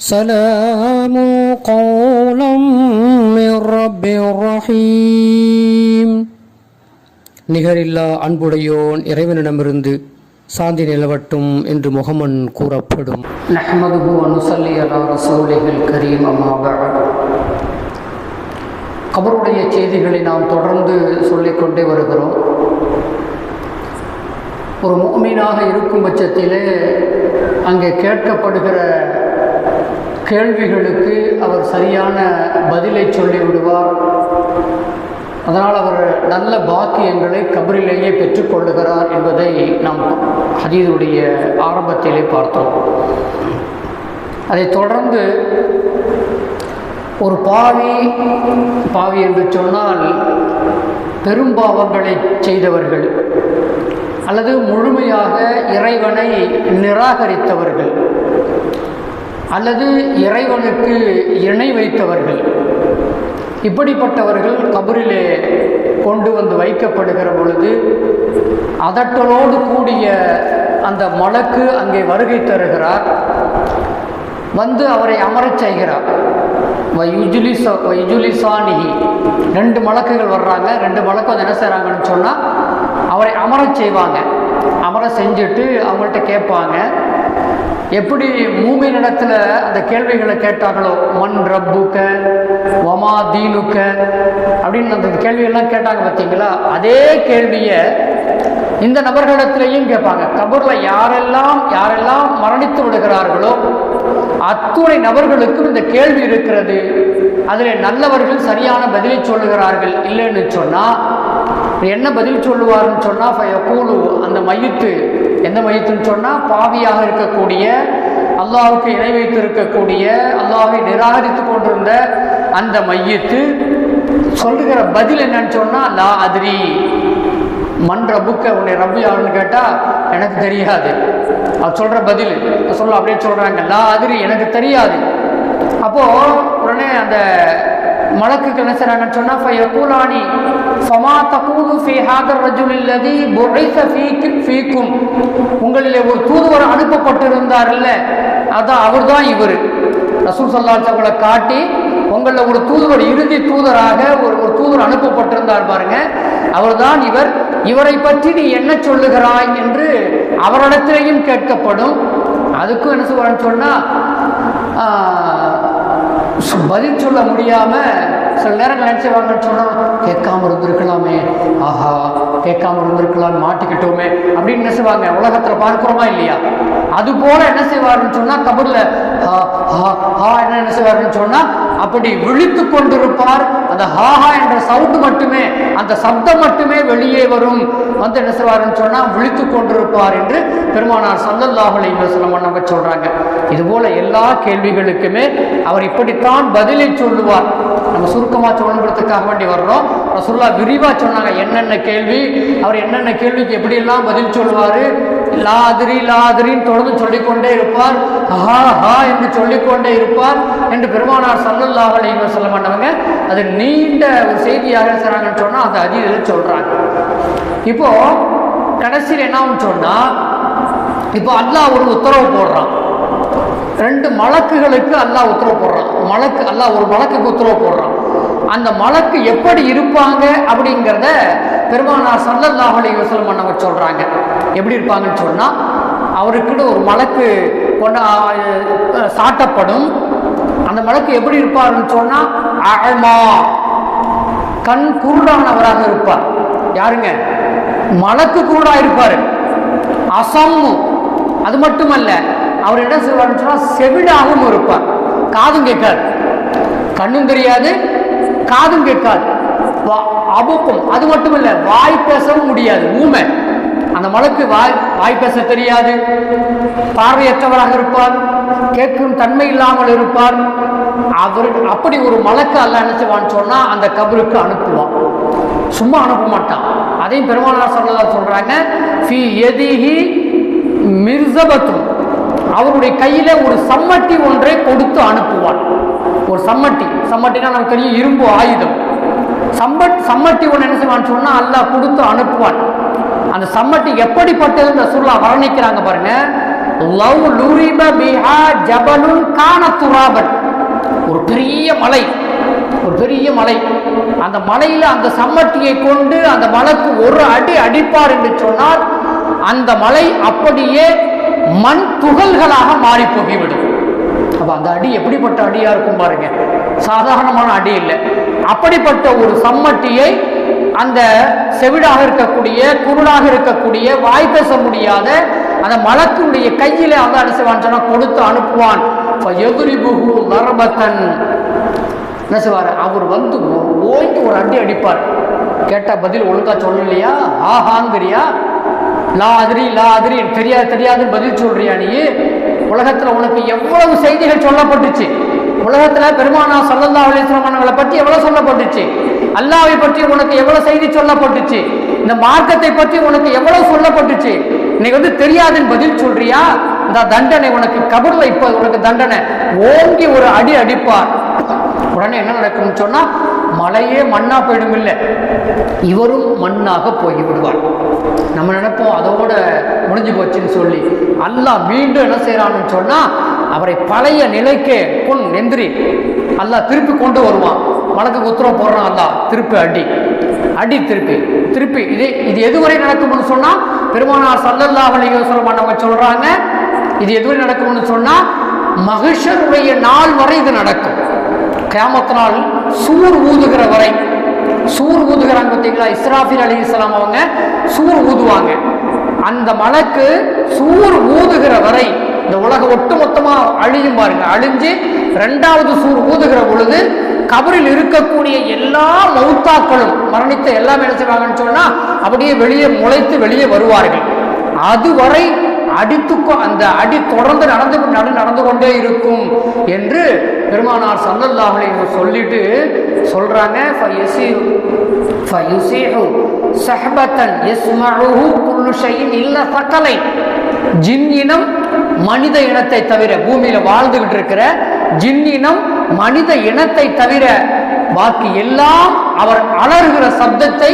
سلام قولا من رب رحيم நிகரில்லா அன்புடையோன் இறைவனிடமிருந்து சாந்தி நிலவட்டும் என்று முகமன் கூறப்படும் நஹ்மதுஹு அனுசல்லி அலா ரசூலிஹில் கரீம் அம்மா பஅத் கபருடைய செய்திகளை நாம் தொடர்ந்து சொல்லிக்கொண்டே வருகிறோம் ஒரு முஃமினாக இருக்கும் பட்சத்திலே அங்கே கேட்கப்படுகிற கேள்விகளுக்கு அவர் சரியான பதிலை சொல்லிவிடுவார். அதனால் அவர் நல்ல பாக்கியங்களை கபரிலேயே பெற்றுக்கொள்ளுகிறார் என்பதை நாம் ஹதீதுடைய ஆரம்பத்திலே பார்த்தோம். அதைத் தொடர்ந்து ஒரு பாவி பாவி என்று சொன்னால் பெரும்பாவங்களை செய்தவர்கள் அல்லது முழுமையாக இறைவனை நிராகரித்தவர்கள். அல்லது இறைவனுக்கு இணை வைத்தவர்கள். இப்படிப்பட்டவர்கள் கபரிலே கொண்டு வந்து வைக்கப்படுகிற பொழுது அதட்டலோடு கூடிய அந்த மலக்கு அங்கே வருகை தருகிறார். வந்து அவரை அமரச் செய்கிறார். வையுஜுலிச வைஜுலிசானிஹி ரெண்டு மலக்குகள் வர்றாங்க. ரெண்டு மலக்கு வந்து என்ன செய்கிறாங்கன்னு சொன்னால் அவரை அமரச் செய்வாங்க. அமர செஞ்சுட்டு அவங்கள்ட்ட கேட்பாங்க. எப்படி மூமினிடத்தில் அந்த கேள்விகளை கேட்டார்களோ மண் ரப்புக்க வமா தீனுக்க அப்படின்னு அந்த கேள்வியெல்லாம் கேட்டாங்க பார்த்தீங்களா? அதே கேள்வியை இந்த நபர்களிடத்திலையும் கேட்பாங்க. கபூரில் யாரெல்லாம் யாரெல்லாம் மரணித்து விடுகிறார்களோ அத்துணை நபர்களுக்கும் இந்த கேள்வி இருக்கிறது. அதில் நல்லவர்கள் சரியான பதிலை சொல்லுகிறார்கள் இல்லைன்னு சொன்னால் என்ன பதில் சொல்லுவார்னு சொன்னால் ஃபயக்கூலு அந்த மையத்து. எந்த மையத்துன்னு சொன்னால் பாவியாக இருக்கக்கூடிய அல்லாஹுக்கு இணை வைத்து இருக்கக்கூடிய அல்லாவை நிராகரித்து கொண்டிருந்த அந்த மையத்து. சொல்லுகிற பதில் என்னன்னு சொன்னால் லா அதிரி மண் ரப்புக்க உன்னை ரப்பு கேட்டால் எனக்கு தெரியாது அவர் சொல்கிற பதில் சொல்ல அப்படியே சொல்கிறாங்க லா அதிரி எனக்கு தெரியாது அப்போது உடனே அந்த மலக்குக்கு என்ன செய்கிறாங்கன்னு சொன்னால் கூலாணி ஃபமா தகூது ஃபி ஹாதர் ரஜுல் இல்லதி ஃபீக்கு ஃபீக்கும். உங்களிலே ஒரு தூதுவர் அனுப்பப்பட்டிருந்தார்ல அதான் அவர் தான் இவர். ரசூல் சல்லாஸ் அவங்களை காட்டி உங்களில் ஒரு தூதுவர் இறுதி தூதராக ஒரு ஒரு தூதர் அனுப்பப்பட்டிருந்தார் பாருங்க. அவர்தான் இவர். இவரை பற்றி நீ என்ன சொல்லுகிறாய்? என்று அவரிடத்திலேயும் கேட்கப்படும். அதுக்கும் என்ன சொல்றான்னு சொன்னா பதில் சொல்ல முடியாமல் சில நேரங்கள் நினைச்சுவாங்கன்னு சொன்னால் கேட்காம இருந்திருக்கலாமே ஆஹா கேட்காம இருந்திருக்கலாம் மாட்டிக்கிட்டோமே அப்படின்னு என்ன செய்வாங்க உலகத்துல பார்க்குறோமா இல்லையா? அது போல என்ன செய்வாருன்னு சொன்னால் கபர்ல ஹா ஹா ஹா என்ன என்ன செய்வாருன்னு சொன்னா அப்படி விழித்து கொண்டிருப்பார். அந்த ஹாஹா என்ற சவுண்டு மட்டுமே அந்த சப்தம் மட்டுமே வெளியே வரும். வந்து என்ன செய்வார்னு சொன்னால் விழித்து கொண்டிருப்பார் என்று பெருமானார் சல்லல்லாஹு அலைஹி நம்ம சொல்கிறாங்க இதுபோல் எல்லா கேள்விகளுக்குமே அவர் இப்படித்தான் பதிலை சொல்லுவார். நம்ம சுருக்கமாக சொல்லணுங்கிறதுக்காக வேண்டி வர்றோம். ரசுல்லா விரிவாக சொன்னாங்க என்னென்ன கேள்வி அவர் என்னென்ன கேள்விக்கு எப்படியெல்லாம் பதில் சொல்லுவார் லாதிரி லாதிரின்னு தொடர்ந்து சொல்லிக்கொண்டே இருப்பார். ஹா ஹா என்று சொல்லிக்கொண்டே இருப்பார் என்று பெருமானார் சல்லுல்லாஹ் அலைஹி சொல்ல மாட்டவங்க அது நீண்ட ஒரு செய்தியாக செய்கிறாங்கன்னு சொன்னால் அந்த அதிதில் சொல்கிறாங்க இப்போ கடைசியில் என்னன்னு சொன்னால் இப்போ அல்லாஹ் ஒரு உத்தரவு போடுறான். ரெண்டு மலக்குகளுக்கு அல்லாஹ் உத்தரவு போடுறான். மலக்கு அல்லாஹ் ஒரு மலக்குக்கு உத்தரவு போடுறான். அந்த மலக்கு எப்படி இருப்பாங்க அப்படிங்கிறத பெருமானார் சல்லல்லாஹ் அலைஹி வஸல்லம் சொல்கிறாங்க எப்படி இருப்பாங்கன்னு சொன்னால் அவருக்குன்னு ஒரு மலக்கு கொண்டா சாட்டப்படும். அந்த மலக்கு எப்படி இருப்பாருன்னு சொன்னால் அழமா கண் குருடானவராக இருப்பார். யாருங்க? மலக்கு குருடா இருப்பார் அசம்மு. அது மட்டுமல்ல அவர் என்ன செய்வார்னு சொன்னால் செவிடாகவும் இருப்பார். காதும் கேட்காது. கண்ணும் தெரியாது காதும் கேட்காது. அபுக்கும் அது மட்டும் இல்லை வாய் பேசவும் முடியாது ஊமை. அந்த மலக்கு வாய் வாய் பேச தெரியாது. பார்வையற்றவராக இருப்பார் கேட்கும் தன்மை இல்லாமல் இருப்பார். அவர் அப்படி ஒரு மலக்கு அல்ல நினைச்சுவான்னு சொன்னா அந்த கபருக்கு அனுப்புவான். சும்மா அனுப்ப மாட்டான். அதையும் பெருமானார் சொல்லதா சொல்றாங்க ஃபி எதிஹி மிர்சபத்தும் அவருடைய கையில ஒரு சம்மட்டி ஒன்றை கொடுத்து அனுப்புவான். ஒரு சம்மட்டி. சம்மட்டினா நமக்கு தெரியும் இரும்பு ஆயுதம். சம்மட் சம்மட்டி ஒன்று என்ன செய்வான்னு சொன்னால் அல்லாஹ் கொடுத்து அனுப்புவான். அந்த சம்மட்டி எப்படிப்பட்டதுன்ற சுருளா வர்ணிக்கிறாங்க பாருங்க. லவ் லுரிப பிஹா ஜபலுன் கான துராபன். ஒரு பெரிய மலை ஒரு பெரிய மலை. அந்த மலையில் அந்த சம்மட்டியை கொண்டு அந்த மலைக்கு ஒரு அடி அடிப்பார் என்று சொன்னால் அந்த மலை அப்படியே மண் துகள்களாக மாறி போகிவிடும். அப்போ அந்த அடி எப்படிப்பட்ட அடியாக இருக்கும் பாருங்க. சாதாரணமான அடி இல்லை. அப்படிப்பட்ட ஒரு சம்மட்டியை அந்த செவிடாக இருக்கக்கூடிய குருடாக இருக்கக்கூடிய வாய் பேச முடியாத அந்த மலக்குடைய கையில அந்த என்ன சொன்னா கொடுத்து அனுப்புவான். என்ன செய்வார்? அவர் வந்து ஓய்ந்து ஒரு அடி அடிப்பார். கேட்ட பதில் ஒழுங்கா சொல்லலையா? ஆஹாங்கிறியா? லா அதிரி லா அதிரி தெரியாது தெரியாதுன்னு பதில் சொல்றியா நீ? உலகத்துல உனக்கு எவ்வளவு செய்திகள் சொல்லப்பட்டுச்சு? உலகத்துல பெருமானா சல்லல்லா அலிஸ்லாமங்களை பற்றி எவ்வளவு சொல்லப்பட்டுச்சு? அல்லாவை பற்றி உனக்கு எவ்வளவு செய்தி சொல்லப்பட்டுச்சு? இந்த மார்க்கத்தை பற்றி உனக்கு எவ்வளவு சொல்லப்பட்டுச்சு? இன்னைக்கு வந்து தெரியாதுன்னு பதில் சொல்றியா? இந்த தண்டனை உனக்கு கபர்ல இப்ப உனக்கு தண்டனை. ஓங்கி ஒரு அடி அடிப்பார். உடனே என்ன நடக்கும்னு சொன்னா மலையே மண்ணா போயிடும் இல்லை இவரும் மண்ணாக போய் விடுவார் நம்ம நினைப்போம் அதோட முடிஞ்சு போச்சுன்னு சொல்லி. அல்லாஹ் மீண்டும் என்ன செய்யறான்னு சொன்னா அவரை பழைய நிலைக்கே பொன் நெந்திரி. அல்லாஹ் திருப்பி கொண்டு வருவான். மலக்கு உத்தரவு போடுறான் அல்லாஹ். திருப்பி அடி. அடி திருப்பி. திருப்பி. இது இது எதுவரை நடக்கும்னு சொன்னால் பெருமானார் சல்லல்லா அலைஹி பண்ணவங்க அவங்க இது எதுவரை நடக்கும்னு சொன்னால் மகிஷருடைய நாள் வரை இது நடக்கும். கியாமத்து நாள் சூர் ஊதுகிற வரை. சூர் ஊதுகிறாங்க பார்த்தீங்களா? இஸ்ராஃபில் அலி இஸ்லாம் அவங்க சூர் ஊதுவாங்க. அந்த மலக்கு சூர் ஊதுகிற வரை இந்த உலகம் ஒட்டுமொத்தமா அழியும் பாருங்க. அழிஞ்சு ரெண்டாவது சூர் ஊதுகிற பொழுது கபரில் இருக்கக்கூடிய எல்லா மௌத்தாக்களும் மரணித்த எல்லாமே என்ன செய்வாங்கன்னு சொன்னா அப்படியே வெளியே முளைத்து வெளியே வருவார்கள். அதுவரை அடித்து அந்த அடி தொடர்ந்து நடந்து நடு நடந்து கொண்டே இருக்கும் என்று பெருமானார் சல்லல்லாஹலை சொல்லிட்டு சொல்றாங்க. சஹபத்தன் ஃபயுஸீஹு ஸஹபத்தன் குல்லு ஷைஇன் இல்ல சக்கலை ஜின் இனம் மனித இனத்தை தவிர பூமியில வாழ்ந்துகிட்டு இருக்கிற ஜின்னினம் மனித இனத்தை தவிர பாக்கி எல்லாம் அவர் அலறுகிற சப்தத்தை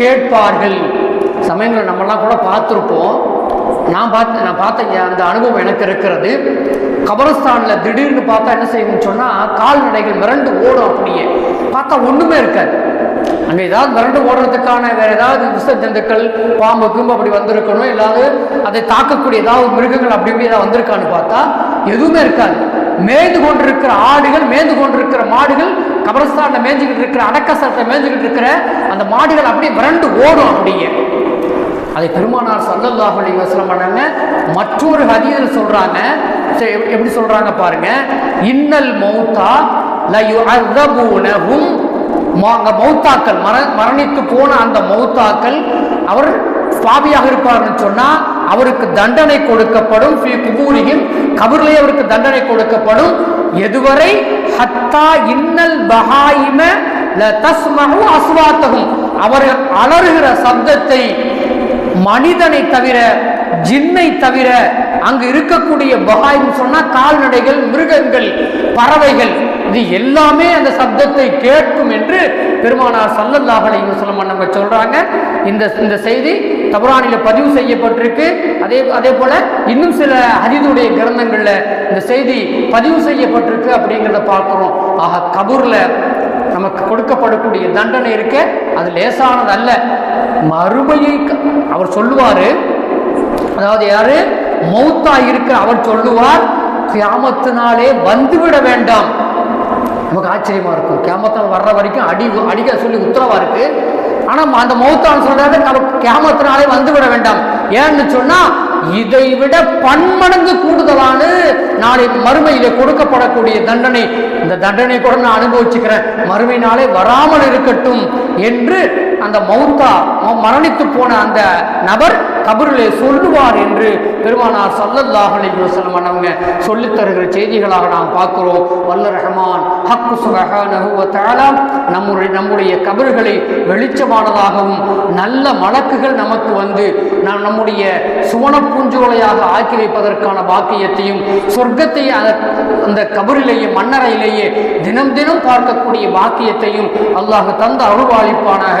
கேட்பார்கள். சமயங்கள் நம்மலாம் கூட பார்த்துருப்போம். நான் பார்த்து நான் பார்த்த அந்த அனுபவம் எனக்கு இருக்கிறது. கபரஸ்தானில் திடீர்னு பார்த்தா என்ன செய்யணும்னு சொன்னால் கால்நடைகள் மிரண்டு ஓடும் அப்படியே. பார்த்தா ஒன்றுமே இருக்காது. அங்கே ஏதாவது மிரண்டு ஓடுறதுக்கான வேற ஏதாவது விஷ ஜந்துக்கள் பாம்பு கும்பு அப்படி வந்திருக்கணும் இல்லாது அதை தாக்கக்கூடிய ஏதாவது மிருகங்கள் அப்படி இப்படி ஏதாவது வந்திருக்கான்னு பார்த்தா எதுவுமே இருக்காது. மேய்ந்து கொண்டிருக்கிற ஆடுகள் மேய்ந்து கொண்டிருக்கிற மாடுகள் கபரஸ்தானில் மேய்ஞ்சிக்கிட்டு இருக்கிற அடக்கசத்தை மேய்ஞ்சிக்கிட்டு இருக்கிற அந்த மாடுகள் அப்படியே மிரண்டு ஓடும் அப்படிங்க அதை பெருமானார் சல்லல்லாஹு அலைஹி வஸல்லம் பண்ணாங்க. மற்றொரு ஹதீஸில் சொல்றாங்க. சரி, எப்படி- எப்படி சொல்றாங்க பாருங்க. இன்னல் மௌத்தா ல அந்த மௌத்தாக்கள் மர மரணித்து போன அந்த மௌத்தாக்கள் அவர் சுவாமியாக இருப்பார்னு சொன்னால் அவருக்கு தண்டனை கொடுக்கப்படும் ஸ்ரீ குபூரியும் கபூரிலே அவருக்கு தண்டனை கொடுக்கப்படும். எதுவரை? ஹத்தா இன்னல் பஹாயிம தஸ்மகு அஸ்வாத்தகும் அவர் அலறுகிற சப்தத்தை மனிதனை தவிர ஜின்னை தவிர அங்கு இருக்கக்கூடிய பகாய்னு சொன்னா கால்நடைகள் மிருகங்கள் பறவைகள் இது எல்லாமே அந்த சப்தத்தை கேட்கும் என்று பெருமானார் சல்லல்லாஹு அலைஹி நம்ம சொல்றாங்க. இந்த இந்த செய்தி தபுரானில பதிவு செய்யப்பட்டிருக்கு. அதே அதே போல இன்னும் சில ஹதீதுடைய கிரந்தங்கள்ல இந்த செய்தி பதிவு செய்யப்பட்டிருக்கு அப்படிங்கிறத பார்க்கிறோம். ஆக கபூர்ல நமக்கு கொடுக்கப்படக்கூடிய தண்டனை இருக்க அது லேசானது அல்ல மறுமையை அவர் சொல்லுவாரு அதாவது யாரு? மௌத்தா இருக்க அவர் சொல்லுவார் கியாமத்தினாலே வந்துவிட வேண்டாம். நமக்கு ஆச்சரியமா இருக்கும். கேமத்தினால் வர்ற வரைக்கும் அடி அடிக்க சொல்லி உத்தரவா இருக்கு. ஆனா அந்த மௌத்தான் சொல்றாரு நமக்கு கேமத்தினாலே வந்து விட வேண்டாம். ஏன்னு சொன்னா இதை விட பன்மடங்கு கூடுதலான நாளை மறுமையில கொடுக்கப்படக்கூடிய தண்டனை. இந்த தண்டனை கூட நான் அனுபவிச்சுக்கிறேன். மறுமை நாளே வராமல் இருக்கட்டும் என்று அந்த மௌத்தா மரணித்து போன அந்த நபர் கபரிலே சொல்லுவார் என்று பெருமானார் சல்லல்லாஹு அலைஹி வஸல்லம் அவங்க சொல்லித் தருகிற செய்திகளாக நாம் பார்க்கிறோம். வல்ல ரஹ்மான் ஹக்கு சுபஹானஹு நம்முடைய நம்முடைய கபர்களை வெளிச்சமானதாகவும் நல்ல மலக்குகள் நமக்கு வந்து நாம் நம்முடைய சுவன பூஞ்சோலையாக ஆக்கி வைப்பதற்கான பாக்கியத்தையும் சொர்க்கத்தை அந்த- அந்த கபரிலேயே மன்னரையிலேயே தினம் தினம் பார்க்கக்கூடிய பாக்கியத்தையும் அல்லாஹ் தந்த அருள்வாளிப்பானாக